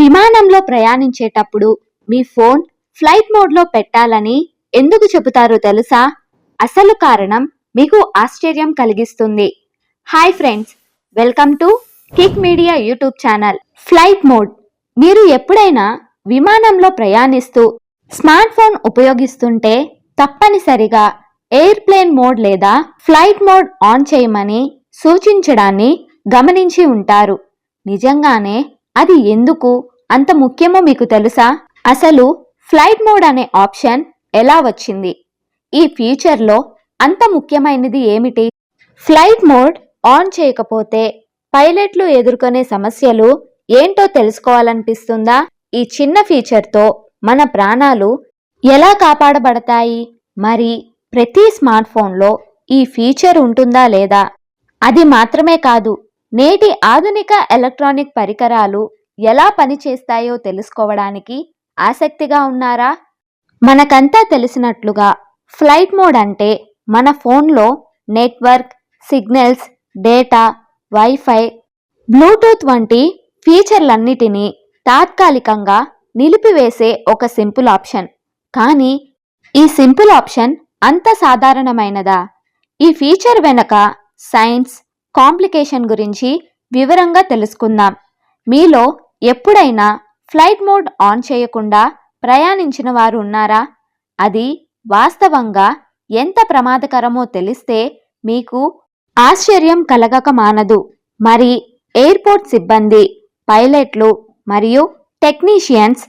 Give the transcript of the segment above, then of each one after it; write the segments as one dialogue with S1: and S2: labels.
S1: విమానంలో ప్రయాణించేటప్పుడు మీ phone flight మోడ్లో పెట్టాలని ఎందుకు చెబుతారో తెలుసా? అసలు కారణం మీకు ఆశ్చర్యం కలిగిస్తుంది. Hi friends welcome to Kick Media YouTube channel. Flight mode మీరు ఎప్పుడైనా విమానంలో ప్రయాణిస్తూ స్మార్ట్ ఫోన్ ఉపయోగిస్తుంటే తప్పనిసరిగా ఎయిర్ప్లేన్ మోడ్ లేదా ఫ్లైట్ మోడ్ ఆన్ చేయమని సూచించడాన్ని గమనించి ఉంటారు. నిజంగానే అది ఎందుకు? అంత ముఖ్యమో మీకు తెలుసా? అసలు ఫ్లైట్ మోడ్ అనే ఆప్షన్ ఎలా వచ్చింది? ఈ ఫీచర్లో అంత ముఖ్యమైనది ఏమిటి? ఫ్లైట్ మోడ్ ఆన్ చేయకపోతే పైలట్లు ఎదుర్కొనే సమస్యలు ఏంటో తెలుసుకోవాలనిపిస్తుందా? ఈ చిన్న ఫీచర్తో మన ప్రాణాలు ఎలా కాపాడబడతాయి? మరి ప్రతి స్మార్ట్ ఫోన్లో ఈ ఫీచర్ ఉంటుందా లేదా? అది మాత్రమే కాదు నేటి ఆధునిక ఎలక్ట్రానిక్ పరికరాలు ఎలా పనిచేస్తాయో తెలుసుకోవడానికి ఆసక్తిగా ఉన్నారా? మనకంతా తెలిసినట్లుగా ఫ్లైట్ మోడ్ అంటే మన ఫోన్లో network signals data wifi bluetooth వంటి ఫీచర్లన్నిటినీ తాత్కాలికంగా నిలిపివేసే ఒక సింపుల్ ఆప్షన్. కానీ ఈ సింపుల్ ఆప్షన్ అంత సాధారణమైనదా? ఈ ఫీచర్ వెనక సైన్స్ కాంప్లికేషన్ గురించి వివరంగా తెలుసుకుందాం. మీలో ఎప్పుడైనా ఫ్లైట్ మోడ్ ఆన్ చేయకుండా ప్రయాణించిన వారు ఉన్నారా? అది వాస్తవంగా ఎంత ప్రమాదకరమో తెలిస్తే మీకు ఆశ్చర్యం కలగక మానదు. మరి ఎయిర్పోర్ట్ సిబ్బంది పైలట్లు మరియు టెక్నీషియన్స్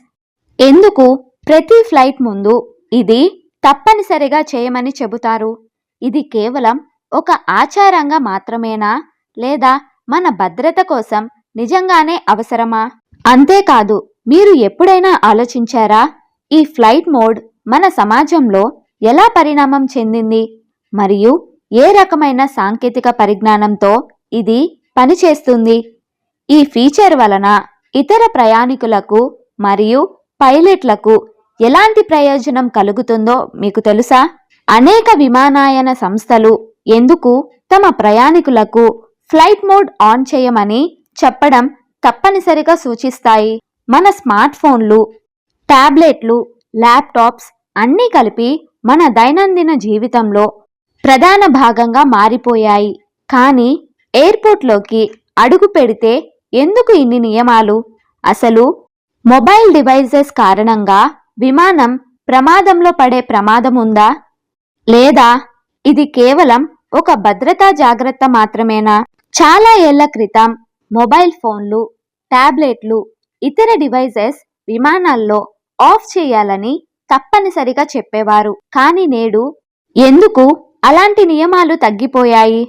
S1: ఎందుకు ప్రతి ఫ్లైట్ ముందు ఇది తప్పనిసరిగా చేయమని చెబుతారు? ఇది కేవలం ఒక ఆచారంగా మాత్రమేనా? లేదా మన భద్రత కోసం నిజంగానే అవసరమా? అంతేకాదు మీరు ఎప్పుడైనా ఆలోచించారా? ఈ ఫ్లైట్ మోడ్ మన సమాజంలో ఎలా పరిణామం చెందింది? మరియు ఏ రకమైన సాంకేతిక పరిజ్ఞానంతో ఇది పనిచేస్తుంది? ఈ ఫీచర్ వలన ఇతర ప్రయాణికులకు మరియు పైలట్లకు ఎలాంటి ప్రయోజనం కలుగుతుందో మీకు తెలుసా? అనేక విమానాయన సంస్థలు ఎందుకు తమ ప్రయాణికులకు ఫ్లైట్ మోడ్ ఆన్ చేయమని చెప్పడం తప్పనిసరిగా సూచిస్తాయి. మన స్మార్ట్ ఫోన్లు టాబ్లెట్లు ల్యాప్టాప్స్ అన్నీ కలిపి మన దైనందిన జీవితంలో ప్రధాన భాగంగా మారిపోయాయి. కానీ ఎయిర్పోర్ట్లోకి అడుగు పెడితే ఎందుకు ఇన్ని నియమాలు? అసలు మొబైల్ డివైజెస్ కారణంగా విమానం ప్రమాదంలో పడే ప్రమాదం ఉందా? లేదా? ఇది కేవలం ఒక భద్రతా జాగ్రత్త మాత్రమేనా? చాలా ఏళ్ళ క్రితం మొబైల్ ఫోన్లు ట్యాబ్లెట్లు ఇతర డివైజెస్ విమానాల్లో ఆఫ్ చేయాలని తప్పనిసరిగా చెప్పేవారు. కానీ నేడు ఎందుకు అలాంటి నియమాలు తగ్గిపోయాయి?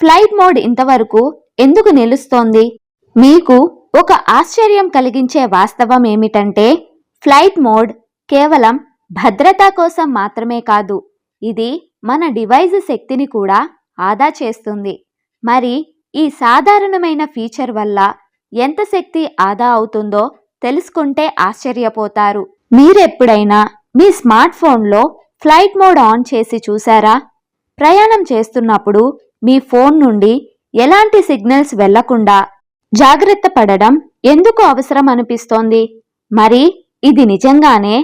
S1: ఫ్లైట్ మోడ్ ఇంతవరకు ఎందుకు నిలుస్తోంది? మీకు ఒక ఆశ్చర్యం కలిగించే వాస్తవం ఏమిటంటే ఫ్లైట్ మోడ్ కేవలం భద్రత కోసం మాత్రమే కాదు ఇది మన డివైజ్ శక్తిని కూడా ఆదా చేస్తుంది. మరి ఈ సాధారణమైన ఫీచర్ వల్ల ఎంత శక్తి ఆదా అవుతుందో తెలుసుకుంటే ఆశ్చర్యపోతారు. మీరెప్పుడైనా మీ స్మార్ట్ ఫోన్లో ఫ్లైట్ మోడ్ ఆన్ చేసి చూసారా? ప్రయాణం చేస్తున్నప్పుడు మీ ఫోన్ నుండి ఎలాంటి సిగ్నల్స్ వెళ్ళకుండా జాగ్రత్త పడడం ఎందుకు అవసరం అనిపిస్తోంది? మరి ఇది నిజంగానే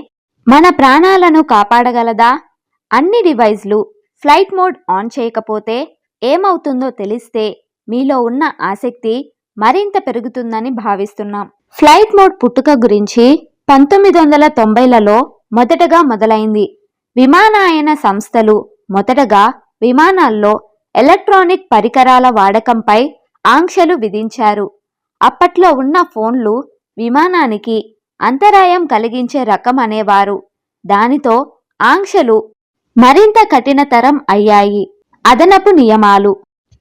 S1: మన ప్రాణాలను కాపాడగలదా? అన్ని డివైజ్లు ఫ్లైట్ మోడ్ ఆన్ చేయకపోతే ఏమవుతుందో తెలిస్తే మీలో ఉన్న ఆసక్తి మరింత పెరుగుతుందని భావిస్తున్నాం. ఫ్లైట్ మోడ్ పుట్టుక గురించి పంతొమ్మిది వందల తొంభైలలో మొదటగా మొదలైంది. విమానాయన సంస్థలు మొదటగా విమానాల్లో ఎలక్ట్రానిక్ పరికరాల వాడకంపై ఆంక్షలు విధించారు. అప్పట్లో ఉన్న ఫోన్లు విమానానికి అంతరాయం కలిగించే రకం అనేవారు. దానితో ఆంక్షలు మరింత కఠినతరం అయ్యాయి. అదనపు నియమాలు.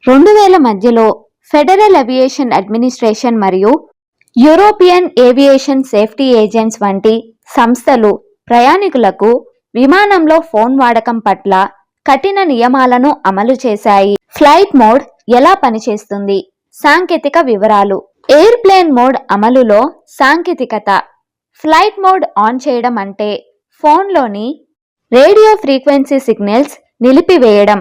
S1: రెండు వేల మధ్యలో ఫెడరల్ ఏవియేషన్ అడ్మినిస్ట్రేషన్ మరియు యూరోపియన్ ఏవియేషన్ సేఫ్టీ ఏజెంట్స్ వంటి సంస్థలు ప్రయాణికులకు విమానంలో ఫోన్ వాడకం పట్ల కఠిన నియమాలను అమలు చేశాయి. ఫ్లైట్ మోడ్ ఎలా పనిచేస్తుంది? సాంకేతిక వివరాలు. ఎయిర్ప్లేన్ మోడ్ అమలులో సాంకేతికత. ఫ్లైట్ మోడ్ ఆన్ చేయడం అంటే ఫోన్లోని రేడియో ఫ్రీక్వెన్సీ సిగ్నల్స్ నిలిపివేయడం.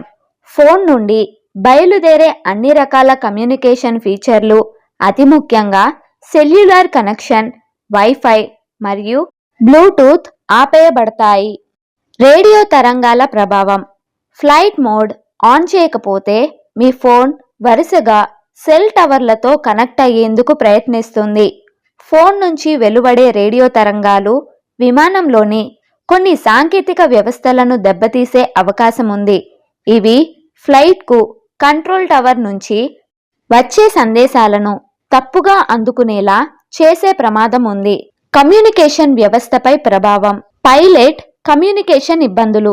S1: ఫోన్ నుండి బయలుదేరే అన్ని రకాల కమ్యూనికేషన్ ఫీచర్లు అతి ముఖ్యంగా సెల్యులార్ కనెక్షన్ వైఫై మరియు బ్లూటూత్ ఆపేయబడతాయి. రేడియో తరంగాల ప్రభావం. ఫ్లైట్ మోడ్ ఆన్ చేయకపోతే మీ ఫోన్ వరుసగా సెల్ టవర్లతో కనెక్ట్ అయ్యేందుకు ప్రయత్నిస్తుంది. ఫోన్ నుంచి వెలువడే రేడియో తరంగాలు విమానంలోని కొన్ని సాంకేతిక వ్యవస్థలను దెబ్బతీసే అవకాశం ఉంది ఇవి ఫ్లైట్కు కంట్రోల్ టవర్ నుంచి వచ్చే సందేశాలను తప్పుగా అందుకునేలా చేసే ప్రమాదం ఉంది కమ్యూనికేషన్ వ్యవస్థపై ప్రభావం. పైలట్ కమ్యూనికేషన్ ఇబ్బందులు.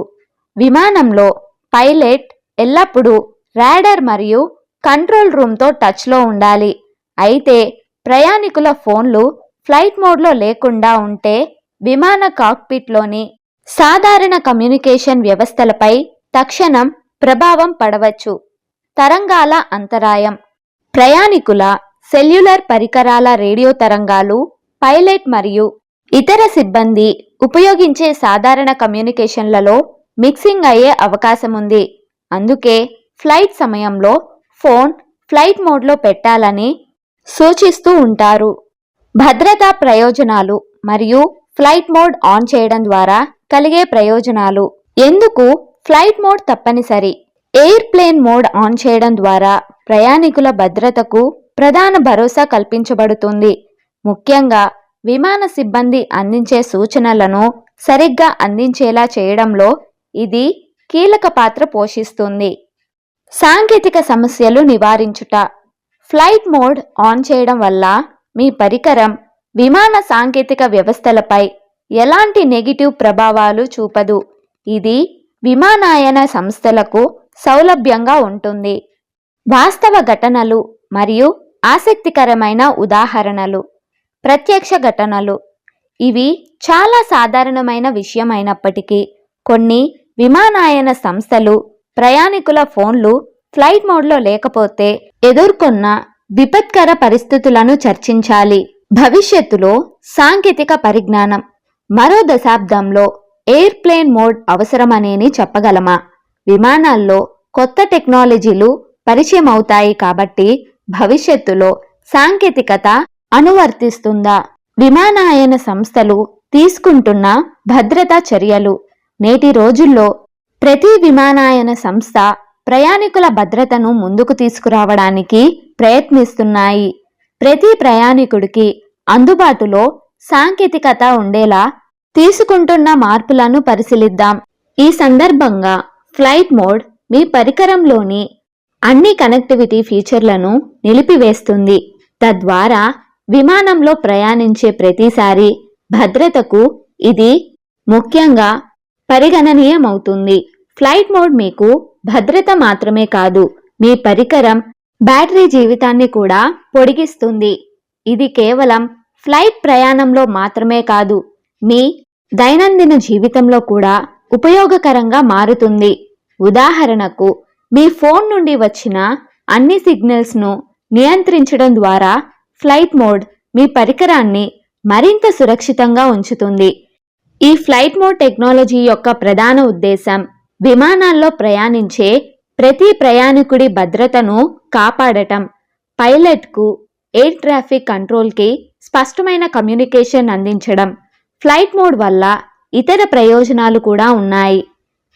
S1: విమానంలో పైలట్ ఎల్లప్పుడూ రాడర్ మరియు కంట్రోల్ రూమ్తో టచ్లో ఉండాలి. అయితే ప్రయాణికుల ఫోన్లు ఫ్లైట్ మోడ్లో లేకుండా ఉంటే విమాన కాక్పిట్లోని సాధారణ కమ్యూనికేషన్ వ్యవస్థలపై తక్షణం ప్రభావం పడవచ్చు. తరంగాల అంతరాయం. ప్రయాణికుల సెల్యులర్ పరికరాల రేడియో తరంగాలు పైలట్ మరియు ఇతర సిబ్బంది ఉపయోగించే సాధారణ కమ్యూనికేషన్లలో మిక్సింగ్ అయ్యే అవకాశం ఉంది అందుకే ఫ్లైట్ సమయంలో ఫోన్ ఫ్లైట్ మోడ్లో పెట్టాలని సూచిస్తూ ఉంటారు. భద్రతా ప్రయోజనాలు మరియు ఫ్లైట్ మోడ్ ఆన్ చేయడం ద్వారా కలిగే ప్రయోజనాలు. ఎందుకు? ఫ్లైట్ మోడ్ తప్పనిసరి. ఎయిర్ప్లేన్ మోడ్ ఆన్ చేయడం ద్వారా ప్రయాణికుల భద్రతకు ప్రధాన భరోసా కల్పించబడుతుంది. ముఖ్యంగా విమాన సిబ్బంది అందించే సూచనలను సరిగ్గా అందించేలా చేయడంలో ఇది కీలక పాత్ర పోషిస్తుంది. సాంకేతిక సమస్యలు నివారించుట. ఫ్లైట్ మోడ్ ఆన్ చేయడం వల్ల మీ పరికరం విమాన సాంకేతిక వ్యవస్థలపై ఎలాంటి నెగిటివ్ ప్రభావాలు చూపదు. ఇది విమానాయన సంస్థలకు సౌలభ్యంగా ఉంటుంది. వాస్తవ ఘటనలు మరియు ఆసక్తికరమైన ఉదాహరణలు ప్రత్యక్ష ఘటనలు ఇవి చాలా సాధారణమైన విషయమైనప్పటికీ కొన్ని విమానాయన సంస్థలు ప్రయాణికుల ఫోన్లు ఫ్లైట్ మోడ్లో లేకపోతే ఎదుర్కొన్న విపత్కర పరిస్థితులను చర్చించాలి. భవిష్యత్తులో సాంకేతిక పరిజ్ఞానం మరో దశాబ్దంలో ఎయిర్ప్లేన్ మోడ్ అవసరమనేని చెప్పగలమా? విమానాల్లో కొత్త టెక్నాలజీలు పరిచయం అవుతాయి కాబట్టి భవిష్యత్తులో సాంకేతికత అనువర్తిస్తుందా? విమానాయన సంస్థలు తీసుకుంటున్న భద్రతా చర్యలు నేటి రోజుల్లో ప్రతి విమానాయన సంస్థ ప్రయాణికుల భద్రతను ముందుకు తీసుకురావడానికి ప్రయత్నిస్తున్నాయి. ప్రతి ప్రయాణికుడికి అందుబాటులో సాంకేతికత ఉండేలా తీసుకుంటున్న మార్పులను పరిశీలిద్దాం. ఈ సందర్భంగా ఫ్లైట్ మోడ్ మీ పరికరంలోని అన్ని కనెక్టివిటీ ఫీచర్లను నిలిపివేస్తుంది. తద్వారా విమానంలో ప్రయాణించే ప్రతిసారి భద్రతకు ఇది ముఖ్యంగా పరిగణనీయమవుతుంది. ఫ్లైట్ మోడ్ మీకు భద్రత మాత్రమే కాదు మీ పరికరం బ్యాటరీ జీవితాన్ని కూడా పొడిగిస్తుంది. ఇది కేవలం ఫ్లైట్ ప్రయాణంలో మాత్రమే కాదు మీ దైనందిన జీవితంలో కూడా ఉపయోగకరంగా మారుతుంది. ఉదాహరణకు మీ ఫోన్ నుండి వచ్చిన అన్ని సిగ్నల్స్ను నియంత్రించడం ద్వారా ఫ్లైట్ మోడ్ మీ పరికరాన్ని మరింత సురక్షితంగా ఉంచుతుంది. ఈ ఫ్లైట్ మోడ్ టెక్నాలజీ యొక్క ప్రధాన ఉద్దేశం విమానాల్లో ప్రయాణించే ప్రతి ప్రయాణికుడి భద్రతను కాపాడటం. పైలట్కు ఎయిర్ ట్రాఫిక్ కంట్రోల్కి స్పష్టమైన కమ్యూనికేషన్ అందించడం ఫ్లైట్ మోడ్ వల్ల ఇతర ప్రయోజనాలు కూడా ఉన్నాయి.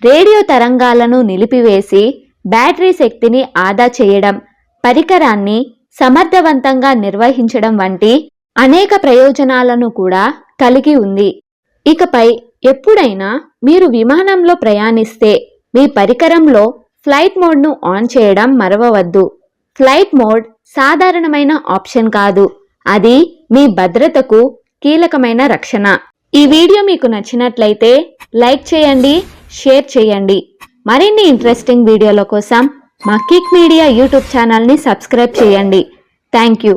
S1: రేడియో తరంగాలను నిలిపివేసి బ్యాటరీ శక్తిని ఆదా చేయడం పరికరాన్ని సమర్థవంతంగా నిర్వహించడం వంటి అనేక ప్రయోజనాలను కూడా కలిగి ఉంది. ఇకపై ఎప్పుడైనా మీరు విమానంలో ప్రయాణిస్తే మీ పరికరంలో ఫ్లైట్ మోడ్ను ఆన్ చేయడం మరవవద్దు. ఫ్లైట్ మోడ్ సాధారణమైన ఆప్షన్ కాదు. అది మీ భద్రతకు కీలకమైన రక్షణ. ఈ వీడియో మీకు నచ్చినట్లయితే లైక్ చేయండి షేర్ చేయండి. మరిన్ని ఇంట్రెస్టింగ్ వీడియోల కోసం మా కిక్ మీడియా యూట్యూబ్ ఛానల్ని సబ్స్క్రైబ్ చేయండి. Thank you.